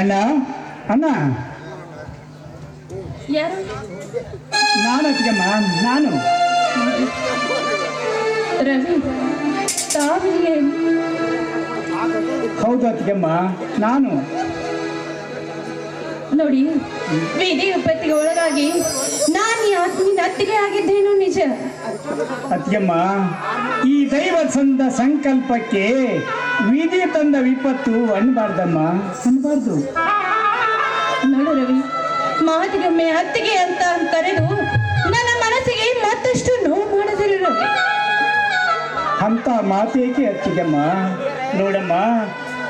ಅಣ್ಣ? ಅಣ್ಣ? ಯಾರು? ನಾನು ಅತ್ತಿಗೆಮ್ಮ ನಾನು. ರವಿ ತಾವಿಲ್ಲೇ. ಹೌದು ಅತ್ತಿಗೆಮ್ಮ ನಾನು. ನೋಡಿ ವಿಧಿ ವಿಪತ್ತಿಗೆ ಒಳಗಾಗಿ ನಾನು ಆತ್ಮೀಯ ಅತ್ತಿಗೆ ಆಗಿದ್ದೇನು ನಿಜ ಅತ್ತಿಗೆಮ್ಮ ಈ ದೈವ ಸಂದ ಸಂಕಲ್ಪಕ್ಕೆ ವಿಧಿ ತಂದ ವಿಪತ್ತು ಅನ್ಬಾರ್ದಮ್ಮ. ಅನ್ಬಾರ್ದು. ನೋಡು ರವಿ ಮಾತಿಗೊಮ್ಮೆ ಅತ್ತಿಗೆ ಅಂತ ಕರೆದು ನನ್ನ ಮನಸ್ಸಿಗೆ ಮತ್ತಷ್ಟು ನೋವು ಮಾಡಿದಿರು ಅಂತ ಮಾತೇಕೆ ಅತ್ತಿಗೆಮ್ಮ ನೋಡಮ್ಮ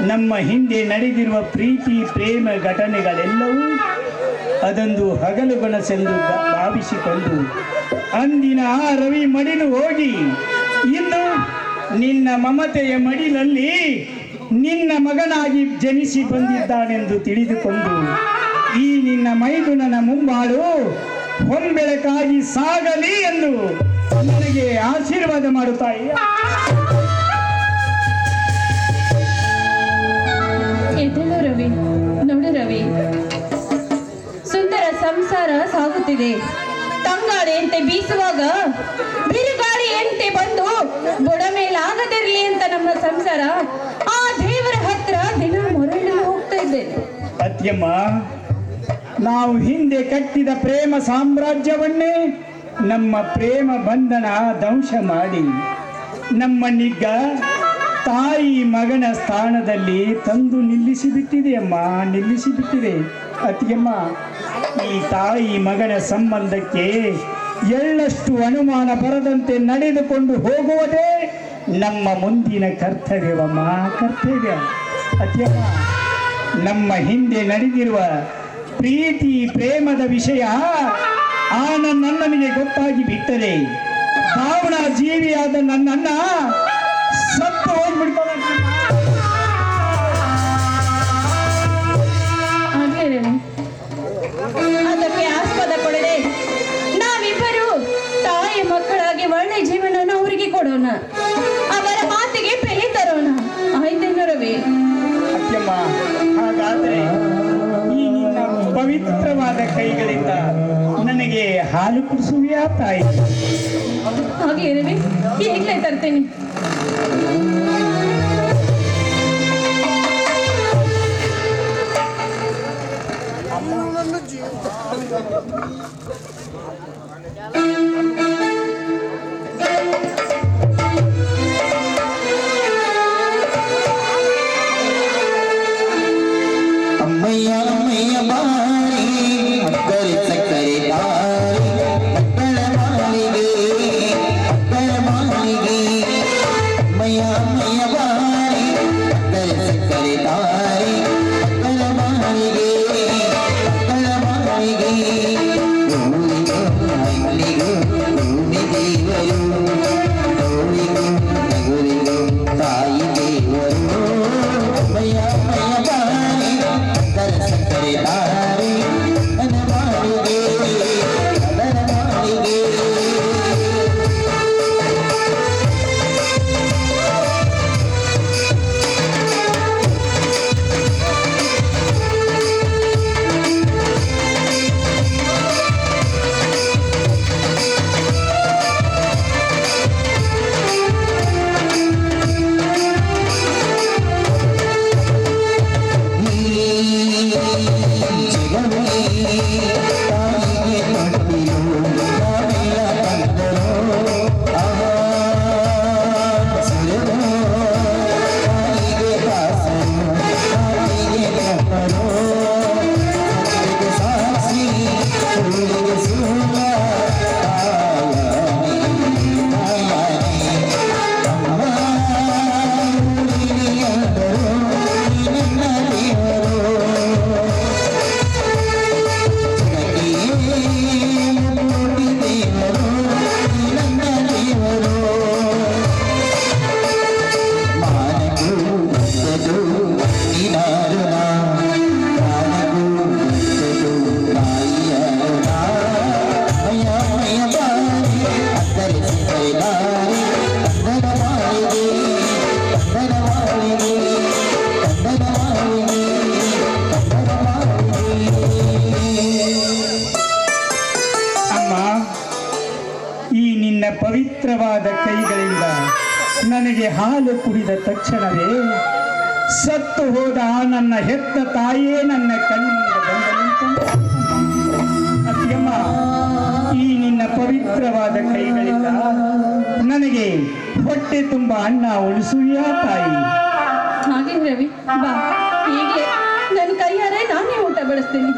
ನಮ್ಮ ಹಿಂದೆ ನಡೆದಿರುವ ಪ್ರೀತಿ ಪ್ರೇಮ ಘಟನೆಗಳೆಲ್ಲವೂ ಅದೊಂದು ಹಗಲು ಗಣಸೆಂದು ಭಾವಿಸಿಕೊಂಡು ಅಂದಿನ ಆ ರವಿ ಮಡಿಲು ಹೋಗಿ ಇನ್ನು ನಿನ್ನ ಮಮತೆಯ ಮಡಿಲಲ್ಲಿ ನಿನ್ನ ಮಗನಾಗಿ ಜನಿಸಿ ಬಂದಿದ್ದಾನೆಂದು ತಿಳಿದುಕೊಂಡು, ಈ ನಿನ್ನ ಮೈದುನನ ಮುಂಬಾಳು ಹೊಂಬೆಳಕಾಗಿ ಸಾಗಲಿ ಎಂದು ನನಗೆ ಆಶೀರ್ವಾದ ಮಾಡುತ್ತಾಯಿ. ಎದ್ದೇಳು ರವಿ, ನೋಡು ರವಿ. ಸುಂದರ ಸಂಸಾರ ಸಾಗುತ್ತಿದೆ. ತಂಗಾಳಿಯಂತೆ ಬಿರುಗಾಳಿ ಎಂತೆ ಬಂದು ಬುಡ ಮೇಲಾಗದಿರಲಿ ಅಂತ ನಮ್ಮ ಸಂಸಾರ, ಆ ದೇವರ ಹತ್ರ ದಿನ ಮೊರಳು ಹೋಗ್ತಾ ಇದ್ದೇನೆ ಅತ್ಯಮ್ಮ ನಾವು ಹಿಂದೆ ಕಟ್ಟಿದ ಪ್ರೇಮ ಸಾಮ್ರಾಜ್ಯವನ್ನೇ ನಮ್ಮ ಪ್ರೇಮ ಬಂಧನ ಧ್ವಂಸ ಮಾಡಿ, ನಮ್ಮ ನಿಗ್ಗ ತಾಯಿ ಮಗನ ಸ್ಥಾನದಲ್ಲಿ ತಂದು ನಿಲ್ಲಿಸಿ ಬಿಟ್ಟಿದೆ ಅಮ್ಮ ನಿಲ್ಲಿಸಿ ಬಿಟ್ಟಿದೆ ಅತ್ತಿಗೆಮ್ಮ, ಈ ತಾಯಿ ಮಗನ ಸಂಬಂಧಕ್ಕೆ ಎಳ್ಳಷ್ಟು ಅನುಮಾನ ಬರದಂತೆ ನಡೆದುಕೊಂಡು ಹೋಗುವುದೇ ನಮ್ಮ ಮುಂದಿನ ಕರ್ತವ್ಯವಮ್ಮ. ಕರ್ತವ್ಯ. ಅತ್ಯಮ್ಮ ನಮ್ಮ ಹಿಂದೆ ನಡೆದಿರುವ ಪ್ರೀತಿ, ಪ್ರೇಮದ ವಿಷಯ ಆ ನನ್ನನಿಗೆ ಗೊತ್ತಾಗಿ ಬಿಟ್ಟರೆ ಭಾವನಾ ಜೀವಿಯಾದ ನನ್ನನ್ನ ಸತ್ತು ಹೋಗ್ಬಿಡ್ತಾನೆ ನನಗೆ ಹಾಲು ಕುಡಿಸುವಿಯಾ ತಾಯಿ? ಹಾಗೆ ಈಗಲೇ ತರ್ತೇನೆ. ಅಮ್ಮಯ್ಯ ಅಮ್ಮಯ್ಯ ಬಾರಿ ಅಕ್ಕರೆ ಸಕ್ಕರೆ ತಾರಿ ಮಕ್ಕಳ ಮಾಲಿಗೆ ಮಕ್ಕಳ ಮಾಲಿಗೆ ಅಮ್ಮಯ್ಯ ಅಮ್ಮಯ್ಯ ಬಾರಿ ಅಕ್ಕರೆ ಸಕ್ಕರೆ ತಾರಿ ಮಕ್ಕಳ ಪವಿತ್ರವಾದ ಕೈಗಳಿಂದ ನನಗೆ ಹಾಲು ಕುಡಿದ ತಕ್ಷಣವೇ ಸತ್ತು ಹೋದ ಆ ನನ್ನ ಹೆತ್ತ ತಾಯೇ ನನ್ನ ಕಣ್ಣಿಂದ ಬಂದಂತ ಅತ್ಯಮ್ಮ ಈ ನಿನ್ನ ಪವಿತ್ರವಾದ ಕೈಗಳಿಂದ ನನಗೆ ಹೊಟ್ಟೆ ತುಂಬ ಅನ್ನ ಉಳಿಸುವಿಯಾ ತಾಯಿ? ಹಾಗೆ ರವಿ, ಬಾ. ಈಗಲೇ ನನ್ನ ಕೈಯಾರೆ ನಾನೇ ಊಟ ಬಡಿಸ್ತೀನಿ